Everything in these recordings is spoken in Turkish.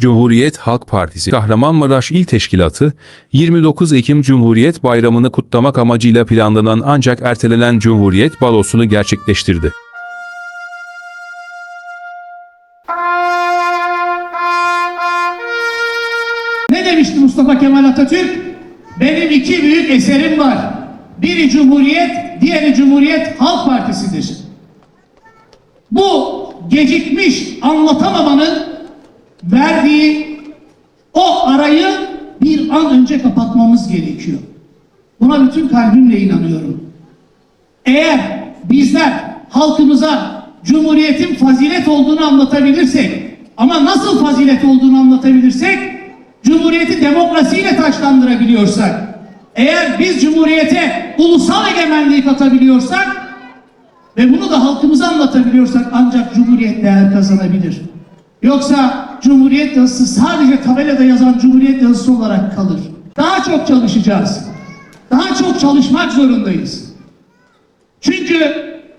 Cumhuriyet Halk Partisi Kahramanmaraş İl Teşkilatı 29 Ekim Cumhuriyet Bayramı'nı kutlamak amacıyla planlanan ancak ertelenen Cumhuriyet Balosu'nu gerçekleştirdi. Ne demişti Mustafa Kemal Atatürk? Benim iki büyük eserim var. Biri Cumhuriyet, diğeri Cumhuriyet Halk Partisi'dir. Bu gecikmiş anlatamamanın verdiği o arayı bir an önce kapatmamız gerekiyor. Buna bütün kalbimle inanıyorum. Eğer bizler halkımıza Cumhuriyet'in fazilet olduğunu anlatabilirsek ama nasıl fazilet olduğunu anlatabilirsek Cumhuriyeti demokrasiyle taşlandırabiliyorsak eğer biz Cumhuriyete ulusal egemenliği katabiliyorsak ve bunu da halkımıza anlatabiliyorsak ancak Cumhuriyet değer kazanabilir. Yoksa Cumhuriyet yazısı sadece tabelada yazan Cumhuriyet yazısı olarak kalır. Daha çok çalışacağız. Daha çok çalışmak zorundayız. Çünkü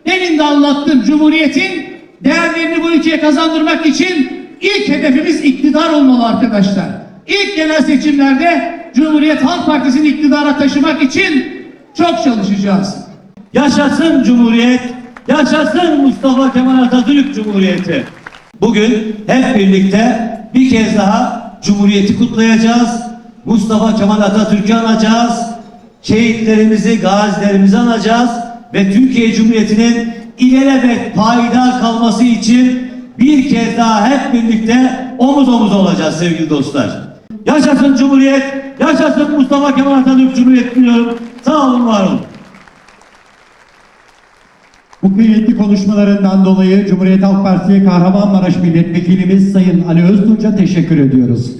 demin de anlattım Cumhuriyet'in değerlerini bu ülkeye kazandırmak için ilk hedefimiz iktidar olmalı arkadaşlar. İlk genel seçimlerde Cumhuriyet Halk Partisi'ni iktidara taşımak için çok çalışacağız. Yaşasın Cumhuriyet, yaşasın Mustafa Kemal Atatürk Cumhuriyeti. Bugün hep birlikte bir kez daha Cumhuriyeti kutlayacağız. Mustafa Kemal Atatürk'ü anacağız. Şehitlerimizi, gazilerimizi anacağız. Ve Türkiye Cumhuriyeti'nin ilelebet payidar kalması için bir kez daha hep birlikte omuz omuz olacağız sevgili dostlar. Yaşasın Cumhuriyet, yaşasın Mustafa Kemal Atatürk Cumhuriyeti diyorum. Sağ olun, var olun. Bu kıymetli konuşmalarından dolayı Cumhuriyet Halk Partisi Kahramanmaraş Milletvekilimiz Sayın Ali Öztunç'a teşekkür ediyoruz.